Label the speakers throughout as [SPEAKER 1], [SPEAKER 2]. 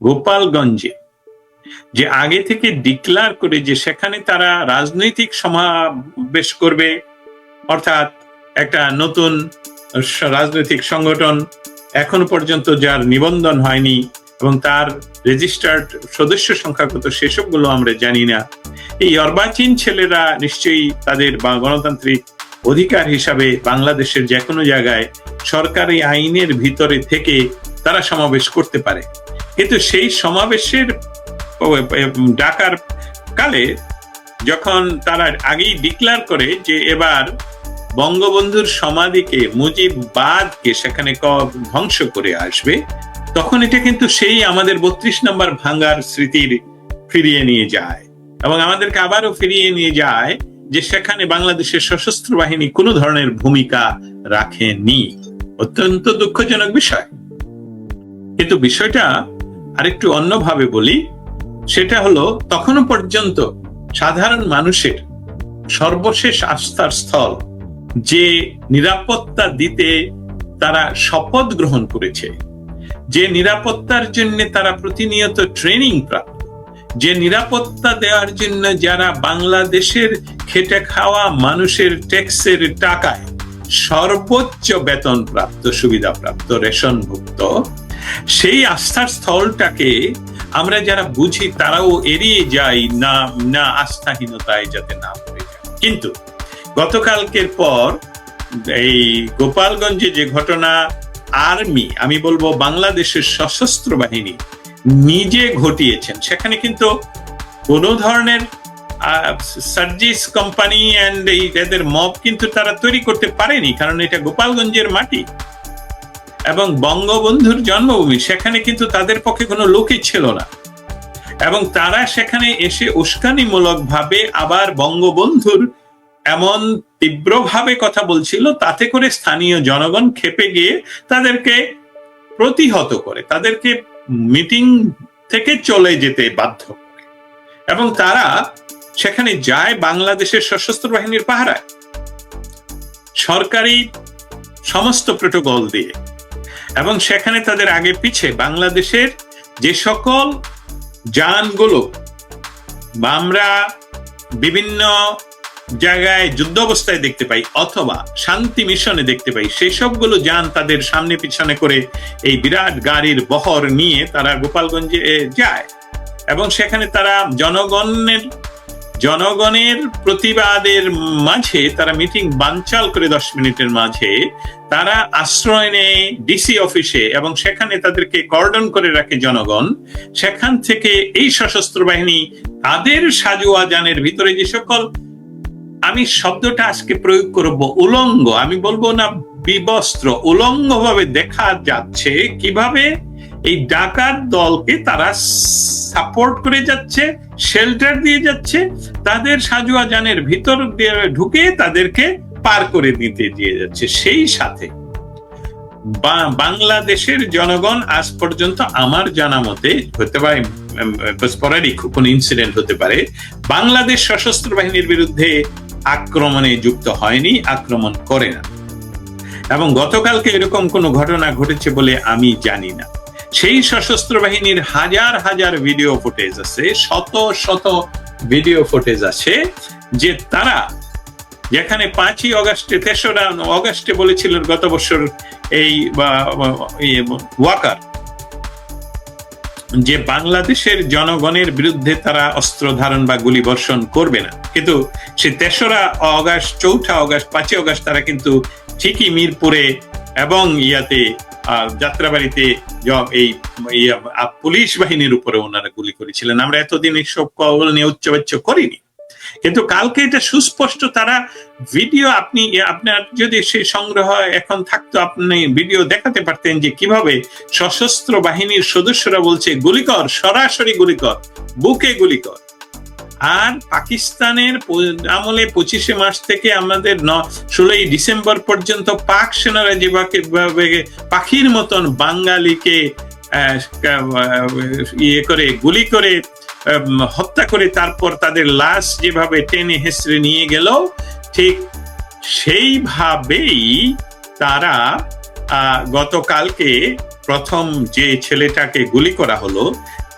[SPEAKER 1] গোপালগঞ্জে, যে আগে থেকে ডিক্লার করে যে সেখানে তারা রাজনৈতিক সমাবেশ করবে, অর্থাৎ একটা নতুন রাজনৈতিক সংগঠন এখনও পর্যন্ত যার নিবন্ধন হয়নি এবং তার রেজিস্টার্ড সদস্য সংখ্যা কত সেসবগুলো আমরা জানি না। এই অর্বাচীন ছেলেরা নিশ্চয়ই তাদের বা গণতান্ত্রিক অধিকার হিসাবে বাংলাদেশের যে কোনো জায়গায় সরকারি আইনের ভিতরে থেকে তারা সমাবেশ করতে পারে। কিন্তু সেই সমাবেশের ডাকার কালে যখন তারা আগেই ডিক্লার করে যে এবার বঙ্গবন্ধুর সমাধিকে মুজিববাদকে সেখানে ধ্বংস করে আসবে, তখন এটা কিন্তু সেই আমাদের বত্রিশ নম্বর ভাঙ্গার স্মৃতির ফিরিয়ে নিয়ে যায়। এবং আমাদেরকে আবারও ফিরিয়ে নিয়ে যায় যে সেখানে বাংলাদেশের সশস্ত্র বাহিনী কোনো ধরনের ভূমিকা রাখেনি। অত্যন্ত দুঃখজনক বিষয়। কিন্তু বিষয়টা আরেকটু অন্যভাবে বলি, সেটা হলো তখনও পর্যন্ত সাধারণ মানুষের সর্বশেষ আস্থার স্থল যে নিরাপত্তা দিতে তারা শপথ গ্রহণ করেছে, যে নিরাপত্তার জন্য তারা প্রতিনিয়ত ট্রেনিং প্রাপ্ত, যে নিরাপত্তা দেওয়ার জন্য যারা বাংলাদেশের খেটে খাওয়া মানুষের ট্যাক্সের টাকায় সর্বোচ্চ বেতন প্রাপ্ত সুবিধা প্রাপ্ত রেশনভুক্ত সেই আস্থার স্থলটাকে আমরা যারা বুঝি, তারাও এড়িয়ে যাই না না, আস্থাহীনতায় যাতে না পড়ে যায়। কিন্তু গতকালকের পর এই গোপালগঞ্জে যে ঘটনা, আর্মি, আমি বলব বাংলাদেশের সশস্ত্র বাহিনী, নিজে ঘটিয়েছেন। সেখানে কিন্তু কোন ধরনের সার্জিস কোম্পানি অ্যান্ড এই এদের মব কিন্তু তারা তৈরি করতে পারেনি, কারণ এটা গোপালগঞ্জের মাটি। এবং বঙ্গবন্ধুর জন্মভূমি, সেখানে কিন্তু তাদের পক্ষে কোনো লোকই ছিল না। এবং তারা সেখানে এসে উস্কানিমূলক ভাবে আবার বঙ্গবন্ধুর এমন তীব্রভাবে কথা বলছিল, তাতে করে স্থানীয় জনগণ খেপে গিয়ে তাদেরকে প্রতিহত করে, তাদেরকে মিটিং থেকে চলে যেতে বাধ্য এবং তারা সেখানে যায় বাংলাদেশের সশস্ত্র বাহিনীর পাহারায়। সরকারি সমস্ত প্রোটোকল দিয়ে। এবং সেখানে তাদের আগে পিছে বাংলাদেশের যে সকল যানগুলো আমরা বিভিন্ন জায়গায় যুদ্ধ অবস্থায় দেখতে পাই অথবা শান্তি মিশনে দেখতে পাই, সেই সবগুলো যান তাদের সামনে পিছনে করে এই বিরাট গাড়ির বহর নিয়ে তারা গোপালগঞ্জে যায়। এবং সেখানে তারা জনগণের জনগণের প্রতিবাদের মাঝে, তারা মিটিং বানচাল করে দশ মিনিটের মাঝে, তারা আশ্রয় নেয় ডিসি অফিসে এবং সেখানে তাদেরকে কর্ডন করে রাখে জনগণ। সেখান থেকে এই সশস্ত্র বাহিনী তাদের সাজুয়া যানের ভিতরে যে সকল আমি শব্দটা আজকে প্রয়োগ করব, উলঙ্গ। আমি বলব না বিবস্ত্র উলঙ্গ ভাবে দেখা যাচ্ছে কীভাবে এই ডাকাত দলকে তারা সাপোর্ট করে যাচ্ছে, শেল্টার দিয়ে যাচ্ছে, তাদের সাজুয়া যানের ভিতর দিয়ে ঢুকে তাদেরকে পার করে দিতে দিয়ে যাচ্ছে সেই সাথে। বাংলাদেশের জনগণ আজ পর্যন্ত আমার জানা মতে হতে পারে কোন ইনসিডেন্ট হতে পারে, বাংলাদেশ সশস্ত্র বাহিনীর বিরুদ্ধে আক্রমণে যুক্ত হয়নি, আক্রমণ করে না। এবং গতকালকে এরকম কোনো ঘটনা ঘটেছে বলে আমি জানি না। সেই সশস্ত্র বাহিনীর হাজার হাজার ভিডিও ফুটেজ আছে, শত শত ভিডিও ফুটেজ আছে, যে তারা যেখানে পাঁচই অগাস্টে, তেসরা অগাস্টে বলেছিলেন গত বছর এই ওয়াকার, যে বাংলাদেশের জনগণের বিরুদ্ধে তারা অস্ত্র ধারণ বা গুলি বর্ষণ করবে না। কিন্তু সে তেসরা অগাস্ট, চৌঠা অগাস্ট, পাঁচই অগাস্ট তারা কিন্তু ঠিকই মিরপুরে এবং ইয়াতে যাত্রাবাড়িতে এই পুলিশ বাহিনীর উপরে ওনারা গুলি করেছিলেন, আমরা এতদিন এইসব কবল নিয়ে উচ্চবাচ্য করিনি। কিন্তু কালকে এটা সুস্পষ্ট, তারা ভিডিও আপনি, আপনার যদি সেই সংগ্রহ এখন থাকতো, আপনি ভিডিও দেখাতে পারতেন যে কীভাবে সশস্ত্র বাহিনীর সদস্যরা বলছে, গুলি কর, সরাসরি গুলি কর, বুকে গুলি কর। আর পাকিস্তানের আমলে পঁচিশে মার্চ থেকে আমাদের ষোলোই ডিসেম্বর পর্যন্ত পাক সেনারা যেভাবে ভাবে, পাখির মতন বাঙালিকে ইয়ে করে, গুলি করে হত্যা করে তারপর তাদের লাশ যেভাবে টেনে হেসড়ে নিয়ে গেল, ঠিক সেইভাবেই তারা গতকালকে প্রথম যে ছেলেটাকে গুলি করা হলো,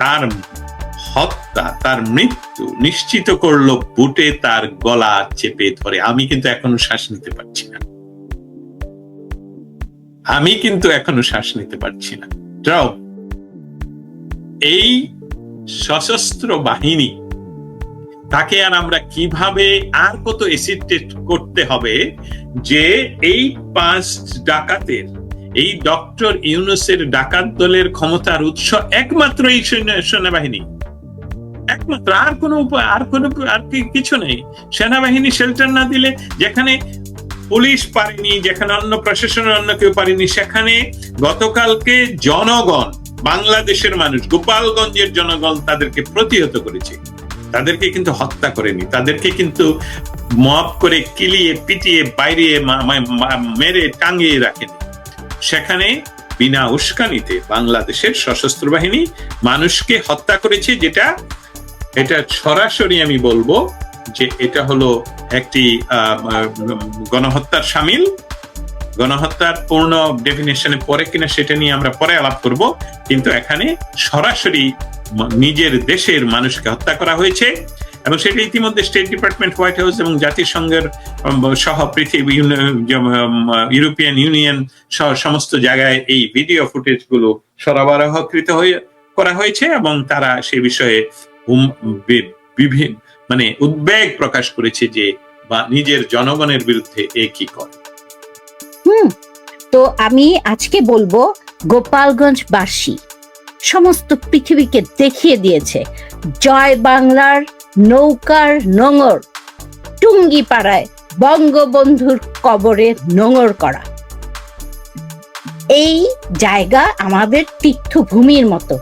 [SPEAKER 1] তার হত্যা তার মৃত্যু নিশ্চিত করল, বুটে তার গলা চেপে ধরে। আমি কিন্তু এখনও শ্বাস নিতে পারছি না। আমি কিন্তু এখনও শ্বাস নিতে পারছি না। এই সশস্ত্র বাহিনী, তাকে আর আমরা কীভাবে আর কত এসিড করতে হবে যে এই পাঁচ ডাকাতের, এই ডক্টর ইউনুসের ডাকাত দলের ক্ষমতার উৎস একমাত্র এই সৈন্য- সেনাবাহিনী একমাত্র, আর কোনো আর কোনো, আর কিছু নেই। সেনাবাহিনী শেল্টার না দিলে যেখানে পুলিশ পারেনি, যেখানে অন্য প্রশাসনের অন্য কেউ পারেনি, সেখানে গতকালকে জনগণ, বাংলাদেশের মানুষ, গোপালগঞ্জের জনগণ তাদেরকে প্রতিহত করেছে। তাদেরকে কিন্তু হত্যা করেনি। তাদেরকে কিন্তু মপ করে কিলিয়ে, পিটিয়ে, বাইরে মেরে, টাঙিয়ে রাখেনি। সেখানে বিনা উস্কানিতে বাংলাদেশের সশস্ত্র বাহিনী মানুষকে হত্যা করেছে, যেটা এটা সরাসরি আমি বলব যে এটা হলো একটি গণহত্যার সামিল। গণহত্যার পূর্ণ ডেফিনেশনে পরে কিনা সেটা নিয়ে আমরা পরে আলাপ করব, কিন্তু এখানে সরাসরি নিজের দেশের মানুষকে হত্যা করা হয়েছে এবং সেটা ইতিমধ্যে স্টেট ডিপার্টমেন্ট হোয়াইট হাউস এবং জাতিসংঘের সহ পৃথিবী ইউরোপিয়ান ইউনিয়ন সহ সমস্ত জায়গায় এই ভিডিও ফুটেজগুলো সরবরাহকৃত হয়ে, করা হয়েছে এবং তারা সে বিষয়ে উম- বি- বিভি- মানে উদ্বেগ প্রকাশ করেছে যে, বা নিজের জনগণের বিরুদ্ধে এ কি করে।
[SPEAKER 2] হুম, তো আমি আজকে বলব গোপালগঞ্জবাসী সমস্ত পৃথিবীকে দেখিয়ে দিয়েছে জয় বাংলার নৌকার নোঙর টুঙ্গি পাড়ায় বঙ্গবন্ধুর কবরে নোঙর করা। এই জায়গা আমাদের তীর্থভূমির মতো,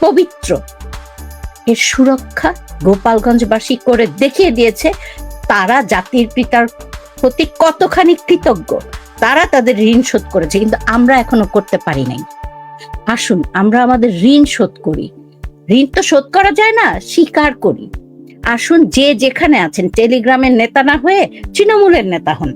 [SPEAKER 2] পবিত্র। এর সুরক্ষা গোপালগঞ্জবাসী করে দেখিয়ে দিয়েছে, তারা জাতির পিতার প্রতি কতখানি কৃতজ্ঞ, তারা তাদের ঋণ শোধ করেছে, কিন্তু আমরা এখনও করতে পারি নাই। আসুন, আমরা আমাদের ঋণ শোধ করি। ঋণ তো শোধ করা যায় না, স্বীকার করি। আসুন, যে যেখানে আছেন, টেলিগ্রামের নেতা না হয়ে তৃণমূলের নেতা হন।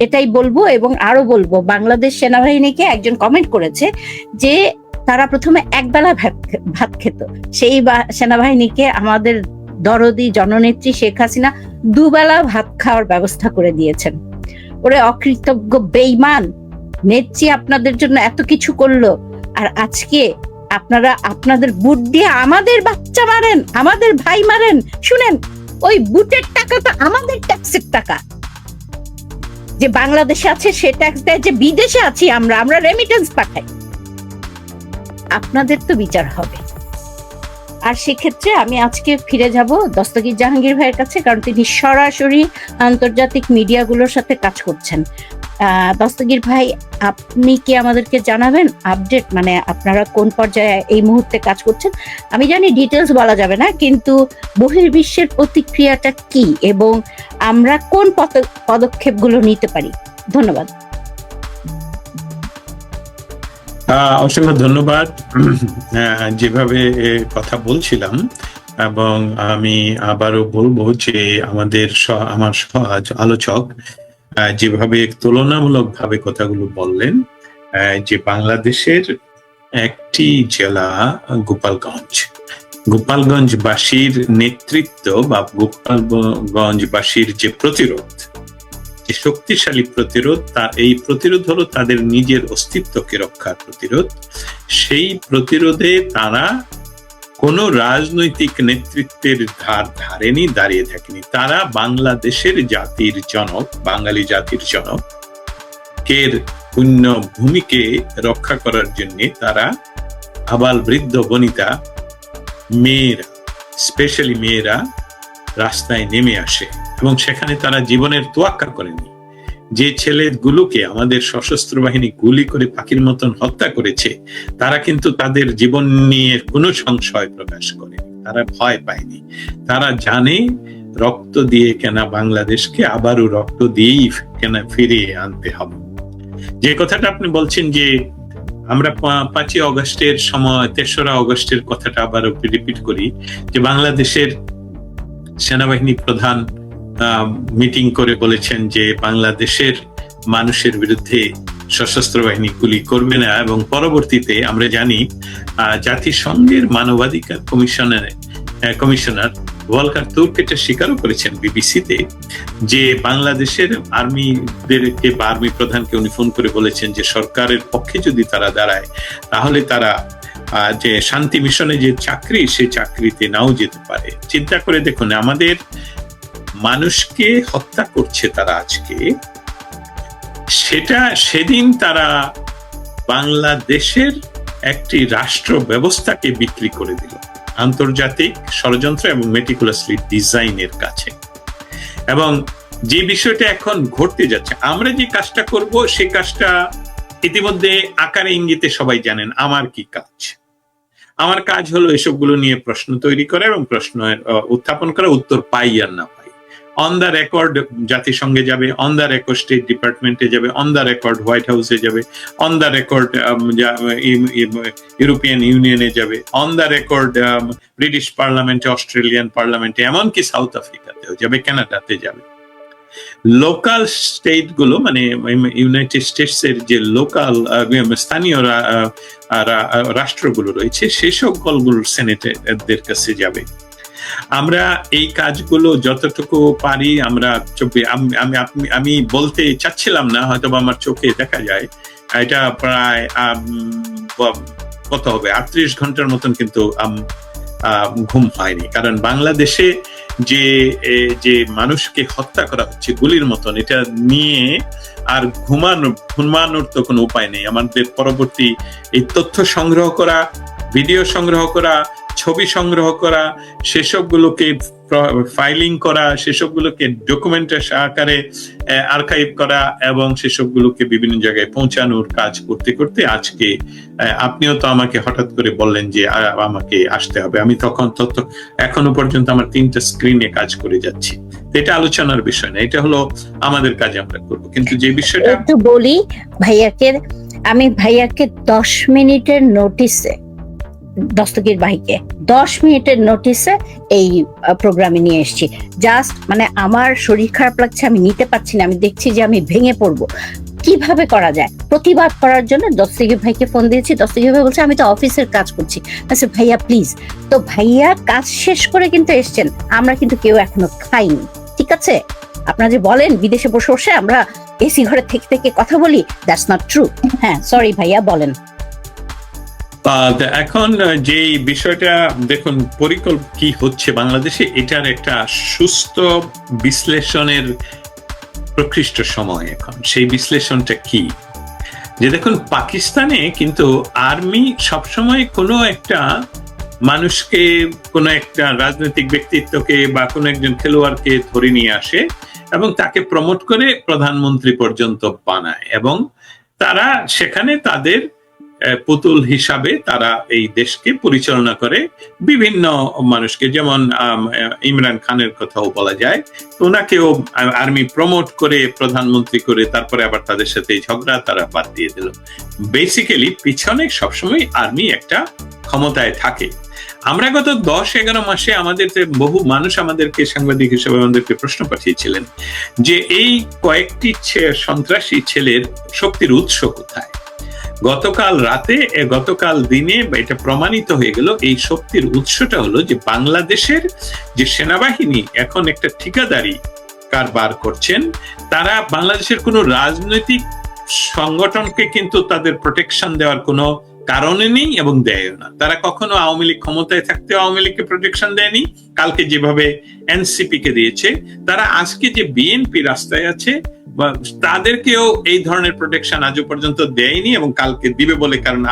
[SPEAKER 2] এটাই বলব এবং আরও বলব, বাংলাদেশ সেনাবাহিনীকে একজন কমেন্ট করেছে যে তারা প্রথমে একবেলা ভাত ভাত খেত। সেই সেনাবাহিনীকে আমাদের দরদি জননেত্রী শেখ হাসিনা দুবেলা ভাত খাওয়ার ব্যবস্থা করে দিয়েছেন। ওরে অকৃতজ্ঞ বেইমান নেত্রী আপনাদের জন্য এত কিছু করল। আর আজকে আপনারা আপনাদের বুট দিয়ে আমাদের বাচ্চা মারেন, আমাদের ভাই মারেন। শুনেন, ওই বুটের টাকা তো আমাদের ট্যাক্সের টাকা। যে বাংলাদেশে আছে সে ট্যাক্স দেয়, যে বিদেশে আছি আমরা আমরা রেমিটেন্স পাঠাই। আপনাদের তো বিচার হবে। আর সেক্ষেত্রে আমি আজকে ফিরে যাব দস্তগীর জাহাঙ্গীর ভাইয়ের কাছে, কারণ তিনি সরাসরি আন্তর্জাতিক মিডিয়াগুলোর সাথে কাজ করছেন। দস্তগীর ভাই, আপনি কি আমাদেরকে জানাবেন আপডেট মানে আপনারা কোন পর্যায়ে এই মুহূর্তে কাজ করছেন? আমি জানি ডিটেলস বলা যাবে না, কিন্তু বহির্বিশ্বের প্রতিক্রিয়াটা কি এবং আমরা কোন পদ- পদক্ষেপগুলো নিতে পারি? ধন্যবাদ।
[SPEAKER 1] অসংখ্য ধন্যবাদ। যেভাবে কথা বলছিলাম, এবং আমি আবারও বলব যে আমাদের আমার সহ- আলোচক যেভাবে তুলনামূলকভাবে কথাগুলো বললেন যে বাংলাদেশের একটি জেলা গোপালগঞ্জ। গোপালগঞ্জবাসীর নেতৃত্ব বা গোপালগঞ্জবাসীর যে প্রতিরোধ যে শক্তিশালী প্রতিরোধ, তা এই প্রতিরোধ হলো তাদের নিজের অস্তিত্বকে রক্ষার প্রতিরোধ। সেই প্রতিরোধে তারা কোনো রাজনৈতিক নেতৃত্বের ধার ধারেনি, দাঁড়িয়ে থাকেনি। তারা বাংলাদেশের জাতির জনক, বাঙালি জাতির জনক। কের পুণ্য ভূমিকে রক্ষা করার জন্য তারা আবাল বৃদ্ধ বনিতা মেয়েরা স্পেশালি মেয়েরা রাস্তায় নেমে আসে। এবং সেখানে তারা জীবনের তোয়াক্কা করেনি। যে ছেলেগুলোকে আমাদের সশস্ত্র বাহিনী গুলি করে পাখির মতন হত্যা করেছে, তারা কিন্তু তাদের জীবন নিয়ে কোনো সংশয় প্রকাশ করেনি। তারা ভয় পায়নি। তারা জানে রক্ত দিয়ে কেনা বাংলাদেশকে আবারও রক্ত দিয়েই কেনা ফিরিয়ে আনতে হবে। যে কথাটা আপনি বলছেন যে আমরা পাঁচই অগস্টের সময়, তেসরা অগস্টের কথাটা আবার রিপিট করি যে বাংলাদেশের সেনাবাহিনী প্রধান মিটিং করে বলেছেন যে বাংলাদেশের মানুষের বিরুদ্ধে সশস্ত্র বাহিনী গুলি করবে না এবং পরবর্তীতে আমরা জানি জাতিসংঘের মানবাধিকার কমিশনের কমিশনার ওয়ালকার তুর্ক স্বীকারও করেছেন বিবিসিতে যে বাংলাদেশের আর্মিদেরকে বা আর্মি প্রধানকে উনি ফোন করে বলেছেন যে সরকারের পক্ষে যদি তারা দাঁড়ায়, তাহলে তারা যে শান্তি মিশনে যে চাকরি, সে চাকরিতে নাও যেতে পারে। চিন্তা করে দেখুন, আমাদের মানুষকে হত্যা করছে তারা আজকে সেটা সেদিন তারা বাংলাদেশের একটি রাষ্ট্র ব্যবস্থাকে বিক্রি করে দিল আন্তর্জাতিক ষড়যন্ত্র এবং মেটিকুলাসলি ডিজাইনের কাছে। এবং যে বিষয়টা এখন ঘটতে যাচ্ছে আমরা যে কাজটা করব সেই কাজটা ইতিমধ্যে আকারে ইঙ্গিতে সবাই জানেন আমার কি কাজ? আমার কাজ হলো এসবগুলো নিয়ে প্রশ্ন তৈরি করা এবং প্রশ্নের আহ, উত্থাপন করা উত্তর পাই আর না অন দ্য রেকর্ড জাতিসংঘে যাবে অন দ্য রেকর্ড স্টেট ডিপার্টমেন্টে যাবে অন দ্য রেকর্ড হোয়াইট হাউসে যাবে অন দ্য রেকর্ড ইউরোপিয়ান ইউনিয়নে যাবে অন দ্য রেকর্ড ব্রিটিশ পার্লামেন্টে অস্ট্রেলিয়ান পার্লামেন্টে এমনকি সাউথ আফ্রিকাতেও যাবে কানাডাতে যাবে লোকাল স্টেটগুলো মানে ইউনাইটেড স্টেটস এর যে লোকাল স্থানীয় রাষ্ট্রগুলো রয়েছে সেই সকলগুলোর সেনেটরদের কাছে যাবে আমরা এই কাজগুলো যতটুকু পারি, আমরা আমি আমি আমি বলতে চাচ্ছিলাম না হয়তো আমার চোখে দেখা যায়। এটা প্রায় কত হবে? আটত্রিশ ঘণ্টার মতন কিন্তু ঘুম হয়নি। কারণ বাংলাদেশে যে যে মানুষকে হত্যা করা হচ্ছে গুলির মতন, এটা নিয়ে আর ঘুমানো ঘুমানোর তো কোনো উপায় নেই। আমাদের পরবর্তী এই তথ্য সংগ্রহ করা, ভিডিও সংগ্রহ করা ছবি সংগ্রহ করা, সেসবগুলোকে ফাইলিং করা, সেসবগুলোকে ডকুমেন্টের আকারে আর্কাইভ করা এবং সেসবগুলোকে বিভিন্ন জায়গায় পৌঁছানোর কাজ করতে করতে আজকে আপনিও তো আমাকে হঠাৎ করে বললেন যে আমাকে আসতে হবে। আমি তখন তথ্য, এখনও পর্যন্ত আমার তিনটা স্ক্রিনে কাজ করে যাচ্ছি। এটা আলোচনার বিষয় না, এটা হলো আমাদের কাজ আমরা করব। কিন্তু যে বিষয়টা
[SPEAKER 2] একটু বলি, ভাইয়াকে, আমি ভাইয়াকে দশ মিনিটের নোটিসে দস্তগীর ভাইকে দশ মিনিটের নোটিসে এই প্রোগ্রামে নিয়ে এসেছি। জাস্ট মানে আমার শরীর খারাপ লাগছে, আমি নিতে পারছি না, আমি দেখছি যে আমি ভেঙে পড়ব। কীভাবে করা যায়? প্রতিবাদ করার জন্য দস্তগীর ভাইকে ফোন দিয়েছি। দস্তগীর ভাই বলছে, আমি তো অফিসের কাজ করছি। আচ্ছা ভাইয়া প্লিজ তো ভাইয়া কাজ শেষ করে কিন্তু এসছেন। আমরা কিন্তু কেউ এখনও খাইনি। ঠিক আছে? আপনারা যে বলেন, বিদেশে বসে বসে আমরা এসি ঘরে থেকে থেকে কথা বলি দ্যাটস নট ট্রু হ্যাঁ সরি ভাইয়া, বলেন।
[SPEAKER 1] এখন যে বিষয়টা, দেখুন, পরিকল্প, কি হচ্ছে বাংলাদেশে, এটার একটা সুস্থ বিশ্লেষণের প্রকৃষ্ট সময় এখন। সেই বিশ্লেষণটা কি? যে দেখুন, পাকিস্তানে কিন্তু আর্মি সবসময় কোনো একটা মানুষকে, কোনো একটা রাজনৈতিক ব্যক্তিত্বকে বা কোনো একজন খেলোয়াড়কে ধরে নিয়ে আসে এবং তাকে প্রমোট করে প্রধানমন্ত্রী পর্যন্ত বানায় এবং তারা সেখানে তাদের পুতুল হিসাবে তারা এই দেশকে পরিচালনা করে। বিভিন্ন মানুষকে, যেমন ইমরান খানের কথাও বলা যায়। ওনাকেও আর্মি প্রমোট করে, প্রধানমন্ত্রী করে, তারপরে আবার তাদের সাথে ঝগড়া তারা বাদ দিয়ে দিল। বেসিক্যালি পিছনে সবসময় আর্মি একটা ক্ষমতায় থাকে। আমরা গত দশ, এগারো মাসে আমাদের বহু মানুষ আমাদেরকে, সাংবাদিক হিসেবে আমাদেরকে প্রশ্ন পাঠিয়েছিলেন যে, এই কয়েকটি সন্ত্রাসী ছেলের শক্তির উৎস কোথায়? গতকাল রাতে গতকাল দিনে এটা প্রমাণিত হয়ে গেল, এই শক্তির উৎসটা হলো যে বাংলাদেশের যে সেনাবাহিনী এখন একটা ঠিকাদারি কারবার করছেন, তারা বাংলাদেশের কোনো রাজনৈতিক সংগঠনকে কিন্তু তাদের প্রোটেকশন দেওয়ার কোনো কারণে নেই এবং দেয়ও না। তারা কখনো আওয়ামী লীগ ক্ষমতায় থাকতে আওয়ামী লীগকে প্রোটেকশন দেয়নি, কালকে যেভাবে এনসিপি কে দিয়েছে, তারা আজকে যে বিএনপি রাস্তায় আছে তাদেরকেও এই ধরনের প্রোটেকশন আজও পর্যন্ত দেয়নি এবং কালকে দিবে বলে, কারণ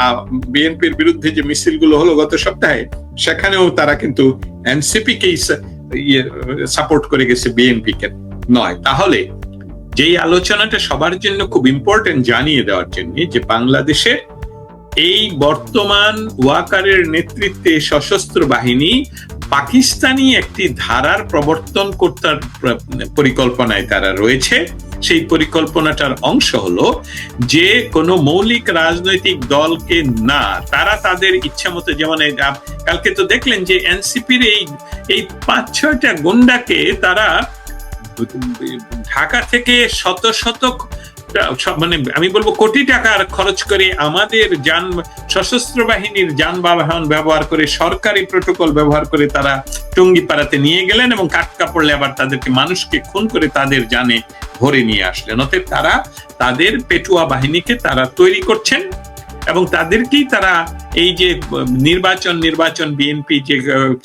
[SPEAKER 1] বিএনপির বিরুদ্ধে যে মিছিলগুলো হলো গত সপ্তাহে, সেখানেও তারা কিন্তু এনসিপি কেই সাপোর্ট করে গেছে বিএনপি কে নয়, তাহলে যেই আলোচনাটা সবার জন্য খুব ইম্পর্টেন্ট জানিয়ে দেওয়ার জন্য, যে বাংলাদেশে এই বর্তমান ওয়াকারের নেতৃত্বে সশস্ত্র বাহিনী পাকিস্তানি একটি ধারার প্রবর্তন করতার পরিকল্পনায় তারা রয়েছে। সেই পরিকল্পনাটার অংশ হলো যে কোনো মৌলিক রাজনৈতিক দলকে না, তারা তাদের ইচ্ছা মতো যেমন কালকে তো দেখলেন যে এনসিপির এই এই পাঁচ ছয়টা গুন্ডাকে তারা ঢাকা থেকে শত শত মানে আমি বলব কোটি টাকার খরচ করে আমাদের যান, সশস্ত্র বাহিনীর যানবাহন ব্যবহার করে, সরকারি প্রোটোকল ব্যবহার করে তারা টঙ্গিপাড়াতে নিয়ে গেলেন এবং কাটকা পড়লে আবার তাদেরকে মানুষকে খুন করে তাদের জানে ভরে নিয়ে আসলেন। অতএব তারা তাদের পেটুয়া বাহিনীকে তারা তৈরি করছেন এবং তাদেরকেই তারা এই যে নির্বাচন নির্বাচন বিএনপি যে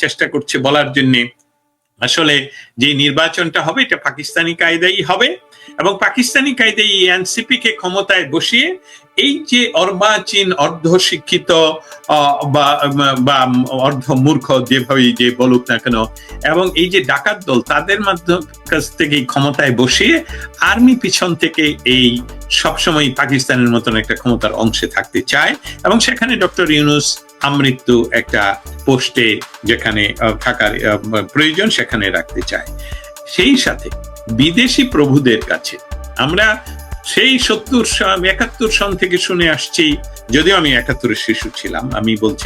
[SPEAKER 1] চেষ্টা করছে বলার জন্য, আসলে যে নির্বাচনটা হবে এটা পাকিস্তানি কায়দাই হবে। এবং পাকিস্তানি কায়দায় এই এনসিপি কে ক্ষমতায় বসিয়ে এই যে অর্বাচীন অর্ধ শিক্ষিত বা অর্ধ মূর্খ যেভাবে যে বলুক না কেন, এবং এই যে ডাকাত দল, তাদের মাধ্যম কাছ থেকে ক্ষমতায় বসিয়ে আর্মি পিছন থেকে এই সবসময় পাকিস্তানের মতন একটা ক্ষমতার অংশে থাকতে চায়। এবং সেখানে ডক্টর ইউনুস আমৃত্যু একটা পোস্টে যেখানে থাকার প্রয়োজন সেখানে রাখতে চায়। সেই সাথে বিদেশি প্রভুদের কাছে। আমরা সেই সত্তর সন, একাত্তর সন থেকে শুনে আসছি, যদিও আমি একাত্তরের শিশু ছিলাম, আমি বলছি